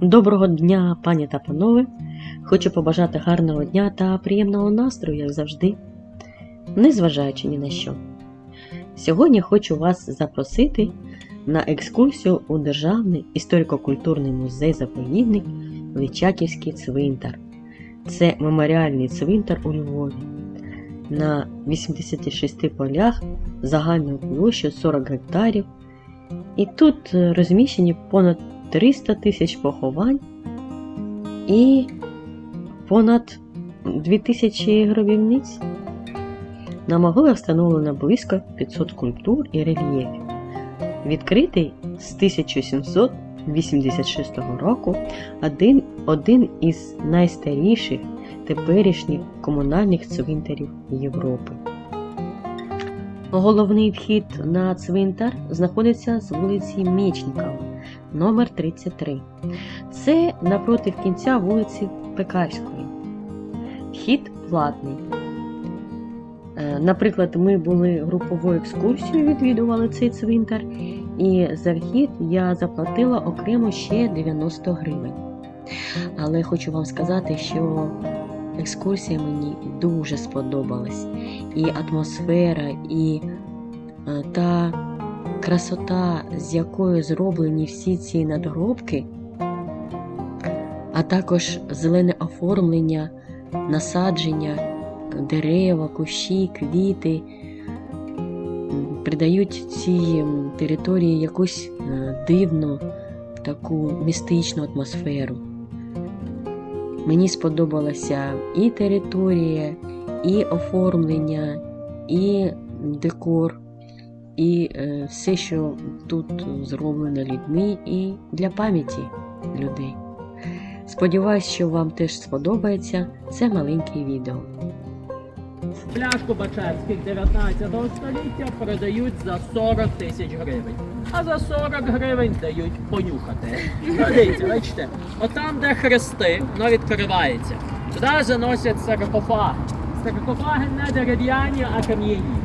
Доброго дня, пані та панове! Хочу побажати гарного дня та приємного настрою, як завжди, незважаючи ні на що. Сьогодні хочу вас запросити на екскурсію у Державний історико-культурний музей-заповідник Личаківський цвинтар. Це меморіальний цвинтар у Львові. На 86 полях загальною площею 40 гектарів. І тут розміщені понад 300 тисяч поховань і понад 2000 гробівниць. На могилах встановлено близько 500 скульптур і рельєфів. Відкритий з 1786 року один, один із найстаріших теперішніх комунальних цвинтарів Європи. Головний вхід на цвинтар знаходиться з вулиці Мечникова, номер 33. Це напроти кінця вулиці Пекарської. Вхід платний. Е, Наприклад, ми були груповою екскурсією, відвідували цей цвинтар, і за вхід я заплатила окремо ще 90 гривень. Але хочу вам сказати, що екскурсія мені дуже сподобалась. І атмосфера, і е, та красота, з якою зроблені всі ці надгробки, а також зелене оформлення, насадження, дерева, кущі, квіти придають цій території якусь е, дивну, таку містичну атмосферу. Мені сподобалася і територія, і оформлення, і декор, і е, все, що тут зроблено людьми, і для пам'яті людей. Сподіваюсь, що вам теж сподобається це маленьке відео. Пляшку Бачевських 19 століття продають за 40 тисяч гривень. А за 40 гривень дають понюхати. Дивіться, бачите, отам, де хрести, воно відкривається. Туди заносять саркофаги. Саркофаги не дерев'яні, а кам'яні.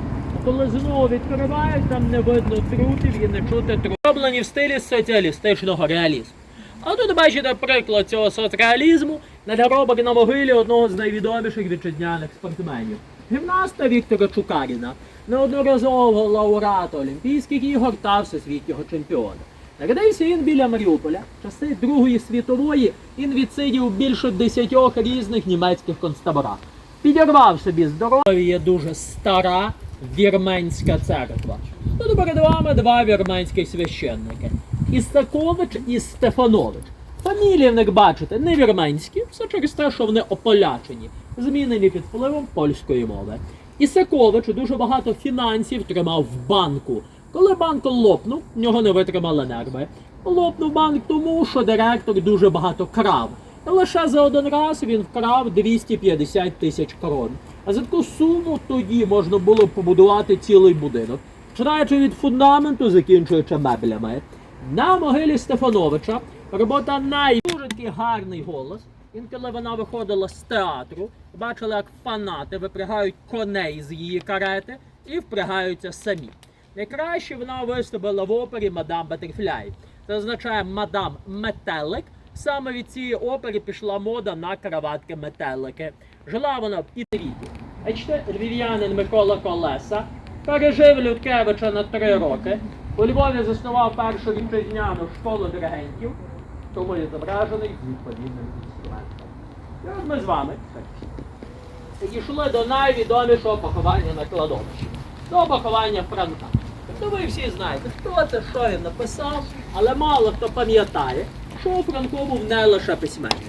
Коли відкривають, там не видно трупів і не чути трупів. Зроблені в стилі соціалістичного реалізму. А тут бачите приклад цього соцреалізму надгробок на могилі одного з найвідоміших вітчизняних спортсменів. Гімнаста Віктора Чукаріна, неодноразового лауреата Олімпійських ігор та всесвітнього чемпіона. Народився він біля Маріуполя. Часи Другої світової він відсидів більше десятьох різних німецьких концтаборах. Підірвав собі здоров'я. Дуже стара вірменська церква. Тут перед вами два вірменських священники. Ісакович і Стефанович. Фамілії в них бачите не вірменські, все через те, що вони ополячені, змінені під впливом польської мови. Ісакович дуже багато фінансів тримав в банку. Коли банк лопнув, в нього не витримали нерви. Лопнув банк тому, що директор дуже багато крав. Лише за один раз він вкрав 250 тисяч крон. А за таку суму тоді можна було побудувати цілий будинок, починаючи від фундаменту, закінчуючи меблями. На могилі Стефановича робота най дуже гарний голос. Він, коли вона виходила з театру, бачили, як фанати випрягають коней з її карети і впрягаються самі. Найкраще вона виступила в опері Мадам Батерфляй. Це означає мадам Метелик. Саме від цієї опери пішла мода на краватки метелики. Жила вона в Пітеріті. Бачите, львів'янин Микола Колеса пережив Людкевича на три роки. У Львові заснував першу вітчизняну школу диригентів, тому є зображений з відповідним інструментом. І от ми з вами підійшли до найвідомішого поховання на кладовищі. До поховання Франка. Тобто ви всі знаєте, хто це, що він написав, але мало хто пам'ятає, що Франко був не лише письменник.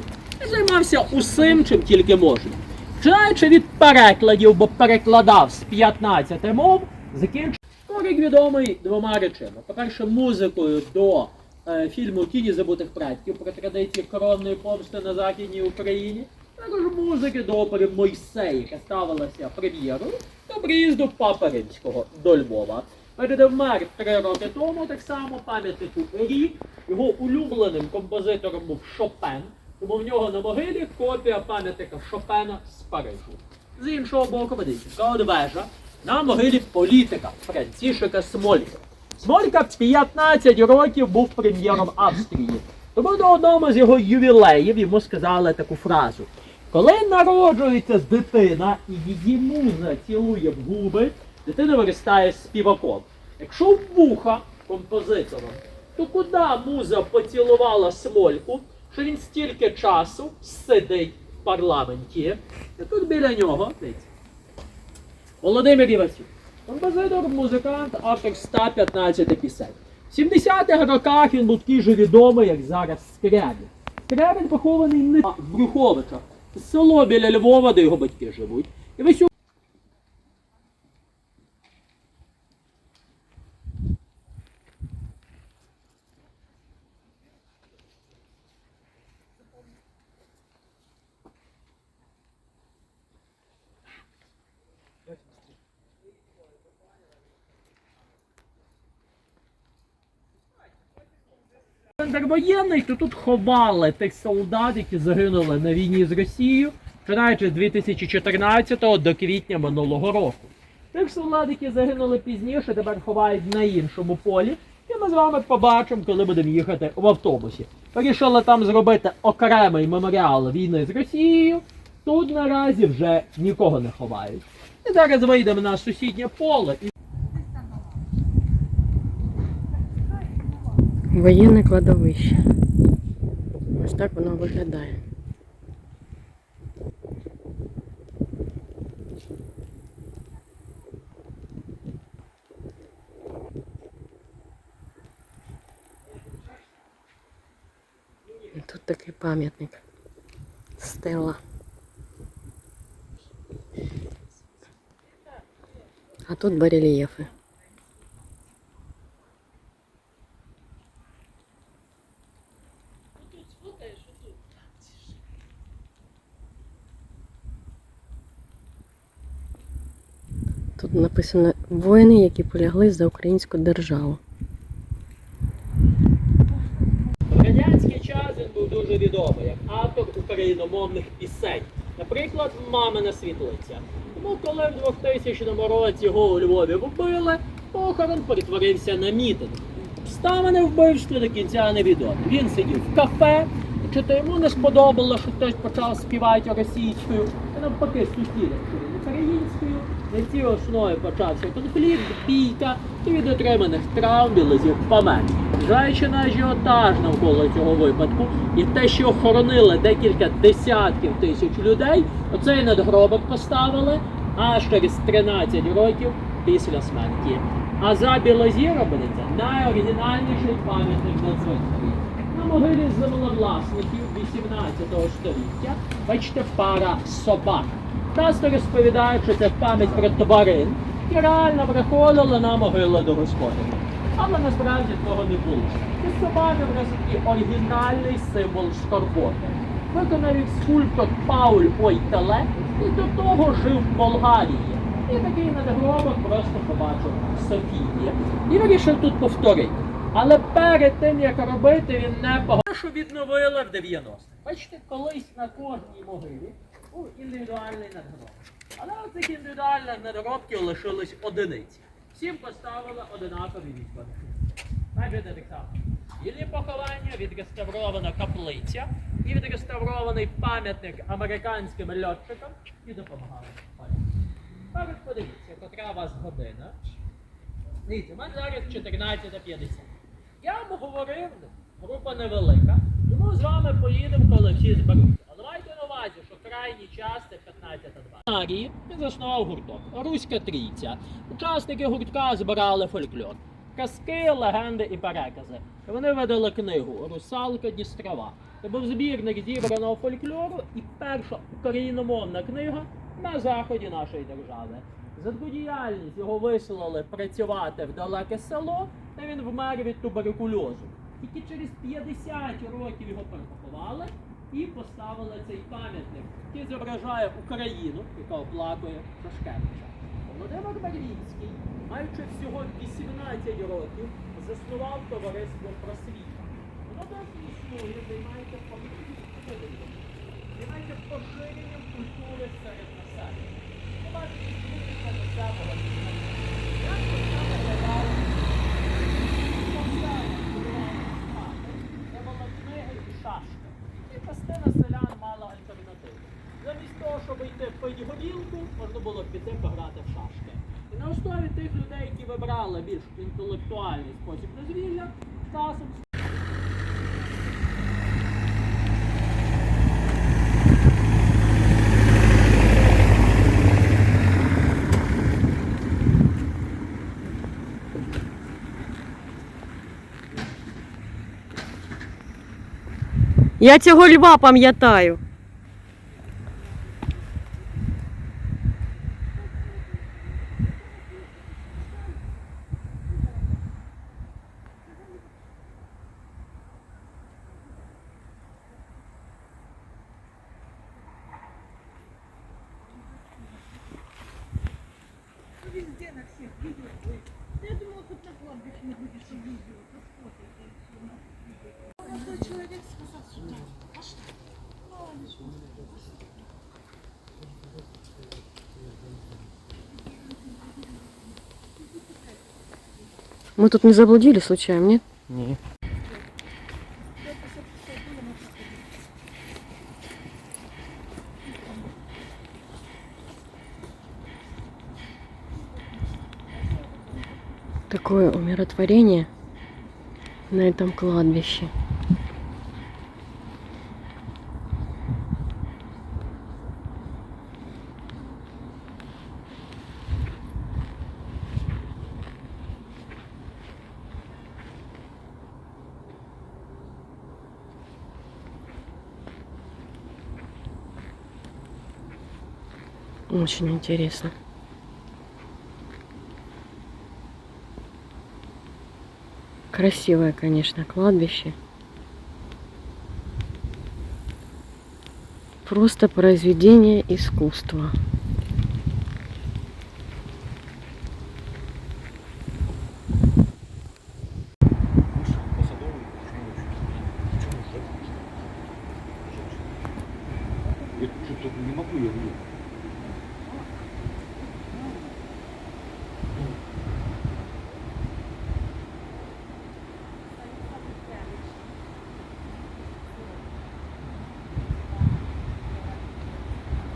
Він займався усім, чим тільки можна. Починаючи від перекладів, бо перекладав з 15 мов, закінчив Корик відомий двома речами. По-перше, музикою до е, фільму Тіні забутих предків про традиції коронної помсти на Західній Україні. Також музики до опери Мойсей, яка ставилася прем'єрою до приїзду Папи Римського до Львова. Перед вмер три роки тому, так само пам'ятнику рік. Його улюбленим композитором був Шопен, тому в нього на могилі копія пам'ятника Шопена з Парижу. З іншого боку, подивіться, от вежа на могилі політика Францішека Смолька. Смолька 15 років був прем'єром Австрії. Тому на одному з його ювілеїв йому сказали таку фразу. Коли народжується дитина і її муза цілує в губи, дитина виростає співаком. Якщо вуха композитором, то куди муза поцілувала смольку, що він стільки часу сидить в парламенті, і тут біля нього, Володимир Івасюк. Композитор, музикант, автор 115 пісень. В 70-х роках він був такий же відомий, як зараз Скрябін. Скрябін похований не в Брюховичах. Село біля Львова, де його батьки живуть. І Центр воєнний, то тут ховали тих солдат, які загинули на війні з Росією, починаючи з 2014 до квітня минулого року. Тих солдат, які загинули пізніше, тепер ховають на іншому полі. І ми з вами побачимо, коли будемо їхати в автобусі. Вирішили там зробити окремий меморіал війни з Росією. Тут наразі вже нікого не ховають. І зараз вийдемо на сусіднє поле Воєнне кладовище. Ось так воно виглядає. І Тут такий пам'ятник. Стела. А тут барельєфи. Тут написано воїни, які полягли за українську державу. Радянський час він був дуже відомий як автор україномовних пісень. Наприклад, Мамина світлиця. Тому коли в 2000 році його у Львові вбили, похорон перетворився на мітинг. Обставини вбивства до кінця невідомі. Він сидів в кафе, чи то йому не сподобалося, що хтось почав співати російською, і навпаки сусіди, українською. На цій основі почався конфлікт, бійка, і від отриманих травм білизів помер. Зважаючи на ажіотаж навколо цього випадку і те, що охоронили декілька десятків тисяч людей, оцей надгробок поставили аж через 13 років після смерті. А за Білозіра будеться найоригінальніший пам'ятник на цвинтарі. На могилі землевласників 18 століття бачите пара собак. Часто розповідають, що це пам'ять про тварин, і реально приходили на могилу до господарів. Але насправді того не було. Ці собаки вже такий оригінальний символ скорботи. Виконав їх скульптор Пауль Ойтеле і до того жив в Болгарії. І такий надгробок просто побачив в Софії. І вирішив тут повторити. Але перед тим, як робити, він не погодив, що відновили в 90-х. Бачите, колись на кожній могилі був індивідуальний надгробок. Але оцих індивідуальних надгробків лишились одиниці. Всім поставили одинакові відповіді. Бачите так само. Вільні поховання, відреставрована каплиця і відреставрований пам'ятник американським льотчикам, які допомагали. Тепер подивіться, котра у вас година. Дивіться, у мене зараз 14.50. Я вам говорив, група невелика, тому з вами поїдемо, коли всі зберуться. Увазі, що крайній час це 15.20. Арії він заснував гурток. Руська трійця. Учасники гуртка збирали фольклор. Казки, легенди і перекази. Вони видали книгу Русалка Дністрова. Це був збірник зібраного фольклору і перша україномовна книга на заході нашої держави. За таку діяльність його вислали працювати в далеке село, та він вмер від туберкульозу. Тільки через 50 років його перепоховали і поставили цей пам'ятник, який зображає Україну, яка оплакує Шашкевича. Володимир Барвінський, маючи всього 18 років, заснував товариство просвіта. Воно досі існує, займається політикою, займається поширенням культури серед населення. Ви бачите, скільки Замість того, щоб йти пити горілку, можна було піти пограти в шашки. І на основі тих людей, які вибрали більш інтелектуальний спосіб дозвілля, часом Я цього льва пам'ятаю. Везде на всех видео. Ой, Я думала, хоть на кладбище не будешь видео. Посмотрите. Молодой человек сказал сюда. Пошли. Мамочка. Мы тут не заблудили случайно, нет? Ні. Такое умиротворение на этом кладбище. Очень интересно. Красивое, конечно, кладбище. Просто произведение искусства. Я что-то не могу, я говорю.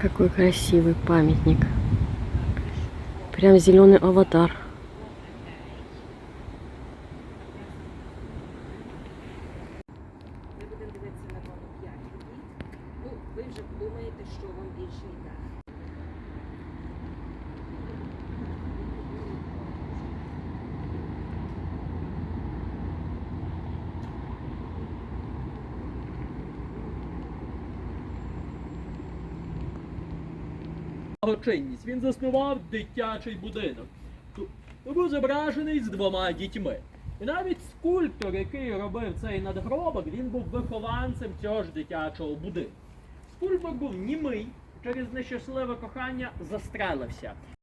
Какой красивый памятник. Прям зеленый аватар. Ми будемо дивитися на вам 5 робіт. Ну, ви вже подумаєте, що вам більше йде. Благочинність. Він заснував дитячий будинок. Був зображений з двома дітьми. І навіть скульптор, який робив цей надгробок, він був вихованцем цього ж дитячого будинку. Скульптор був німий, через нещасливе кохання застрелився.